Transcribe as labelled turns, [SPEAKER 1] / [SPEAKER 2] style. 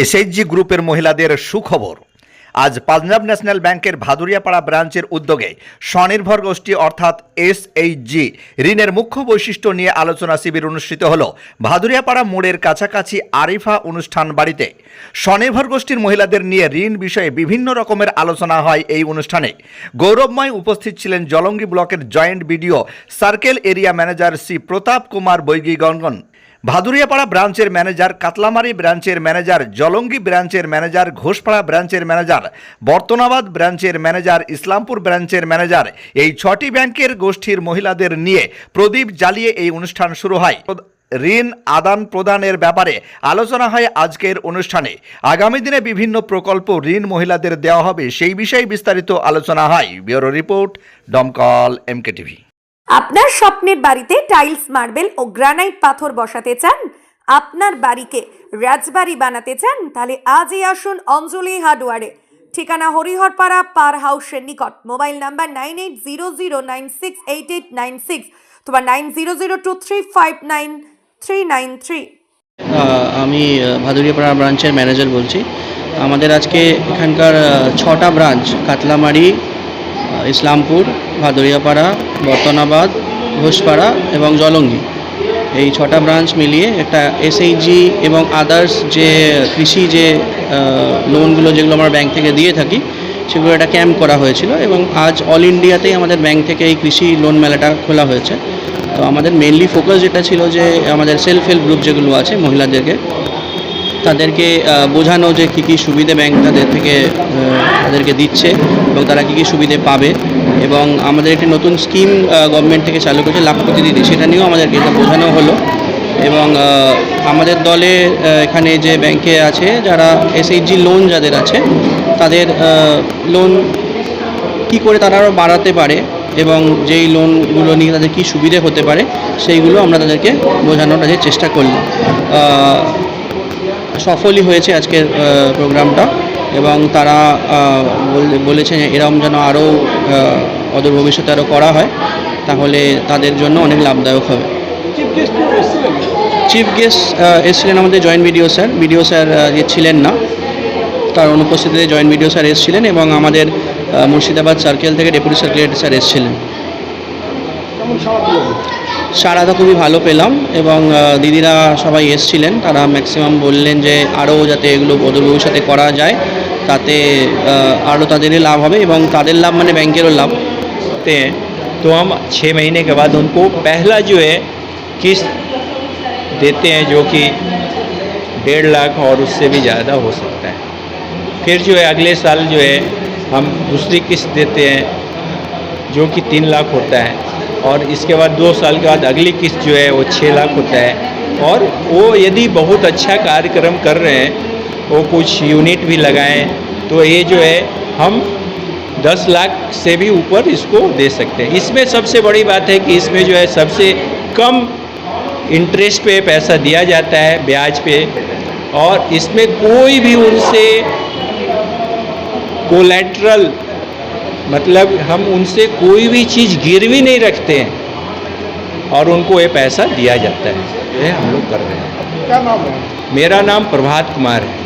[SPEAKER 1] SHG গ্রুপের মহিলাদের সুখবর। আজ পাঞ্জাব ন্যাশনাল ব্যাংকের ভাদুরিয়াপাড়া ব্রাঞ্চের উদ্যোগে স্বনির্ভর গোষ্ঠী অর্থাৎ এসএইচজি ঋণের মুখ্য বৈশিষ্ট্য নিয়ে আলোচনা শিবির অনুষ্ঠিত হল ভাদুরিয়াপাড়া মোড়ের কাছাকাছি আরিফা অনুষ্ঠান বাড়িতে। স্বনির্ভর গোষ্ঠীর মহিলাদের নিয়ে ঋণ বিষয়ে বিভিন্ন রকমের আলোচনা হয় এই অনুষ্ঠানে। গৌরবময় উপস্থিত ছিলেন জলঙ্গি ব্লকের joint BDO circle area manager Shri Pratap Kumar বৈগীগঙ্গন Bhaduriapara ব্রাঞ্চের ম্যানেজার, কাতলামারি ব্রাঞ্চের ম্যানেজার, জলঙ্গি ব্রাঞ্চের ম্যানেজার, ঘোষপাড়া ব্রাঞ্চের ম্যানেজার, বর্তনাবাদ ব্রাঞ্চের ম্যানেজার, ইসলামপুর ব্রাঞ্চের ম্যানেজার এই ছটি ব্যাংকের গোষ্ঠীর মহিলাদের নিয়ে প্রদীপ জ্বালিয়ে এই অনুষ্ঠান শুরু হয়। ঋণ আদান প্রদানের ব্যাপারে আলোচনা হয় আজকের অনুষ্ঠানে। আগামী দিনে বিভিন্ন প্রকল্প ঋণ মহিলাদের দেওয়া হবে, সেই বিষয়ে বিস্তারিত আলোচনা হয়। Bureau report Domkal MK TV
[SPEAKER 2] আপনার স্বপ্নের বাড়িতে টাইলস, মার্বেল ও গ্রানাইট পাথর বসাতে চান? আপনার বাড়িকে রাজবাড়ি বানাতে চান? তাহলে আজই আসুন অঞ্জলি হার্ডওয়ারে। ঠিকানা হরিহরপাড়া পার হাউসের নিকট। Mobile number nine eight zero zero nine six eight eight nine six তোমার nine zero zero two three five nine three nine
[SPEAKER 3] three. আমি ভাদুরিয়াপাড়া ব্রাঞ্চের ম্যানেজার বলছি। আমাদের আজকে এখানকার ছটা ব্রাঞ্চ কাতলামারি ইসলামপুর, ভাদুরিয়াপাড়া, বর্তনাবাদ, ঘোষপাড়া এবং জলঙ্গি। এই ছটা ব্রাঞ্চ মিলিয়ে একটা এসএইচজি এবং আদার্স যে কৃষি যে লোনগুলো যেগুলো আমরা ব্যাংক থেকে দিয়ে থাকি, সেগুলো একটা ক্যাম্প করা হয়েছিল এবং আজ অল ইন্ডিয়াতেই আমাদের ব্যাংক থেকে এই কৃষি লোন মেলাটা খোলা হয়েছে। তো আমাদের মেনলি ফোকাস যেটা ছিল যে আমাদের সেলফ হেল্প গ্রুপ যেগুলো আছে মহিলাদেরকে তাদেরকে বোঝানো যে কী কী সুবিধে ব্যাংক তাদের থেকে তাদেরকে দিচ্ছে এবং তারা কী কী সুবিধে পাবে এবং আমাদের একটি নতুন স্কিম গভর্নমেন্ট থেকে চালু করেছে লাখপতি দিদি সেটা নিয়েও আমাদেরকে এটা বোঝানো হলো এবং আমাদের দলে এখানে যে ব্যাংকে আছে যারা এসএইচজি লোন যাদের আছে, তাদের লোন কি করে তারা আরও বাড়াতে পারে এবং যেই লোনগুলো নিয়ে তাদের কী সুবিধে হতে পারে, সেইগুলো আমরা তাদেরকে বোঝানোর চেষ্টা করলাম। সফলই হয়েছে আজকের প্রোগ্রামটা এবং তারা আহ, বল- বলেছে যে এরম যেন আরও অদূর ভবিষ্যতে আরও করা হয় তাহলে তাদের জন্য অনেক লাভদায়ক হবে। চিফ গেস্ট এসেছিলেন? আমাদের joint BDO sir. BDO sir যে ছিলেন না। তার অনুপস্থিতিতে জয়েন্ট বিডিও স্যার এসেছিলেন এবং আমাদের মুর্শিদাবাদ সার্কেল থেকে ডেপুটি সার্কুলেটর স্যার এসেছিলেন। সারাটা খুবই ভালো পেলাম এবং আহ, দিদিরা সবাই এসছিলেন তারা ম্যাক্সিমাম বললেন যে আরও যাতে এগুলো অদূর ভবিষ্যতে করা যায় তাতে আহ, আরও তাদেরই লাভ হবে এবং তাদের লাভ মানে ব্যাংকেরও লাভ
[SPEAKER 4] करते हैं तो हम छः महीने के बाद उनको पहला जो है किस्त देते हैं जो कि डेढ़ लाख और उससे भी ज़्यादा हो सकता है फिर जो है अगले साल जो है हम दूसरी किस्त देते हैं जो कि तीन लाख होता है और इसके बाद दो साल के बाद अगली किस्त जो है वो छः लाख होता है। और वो यदि बहुत अच्छा कार्यक्रम कर रहे हैं, वो कुछ यूनिट भी लगाएँ तो ये जो है हम दस लाख से भी ऊपर इसको दे सकते हैं। इसमें सबसे बड़ी बात है कि इसमें जो है सबसे कम इंटरेस्ट पे पैसा दिया जाता है ब्याज पे। और इसमें कोई भी उनसे कोलेट्रल मतलब हम उनसे कोई भी चीज़ गिरवी नहीं रखते हैं और उनको ये पैसा दिया जाता है। ये हम लोग कर रहे हैं।
[SPEAKER 5] क्या नाम है?
[SPEAKER 4] मेरा नाम प्रभात कुमार है।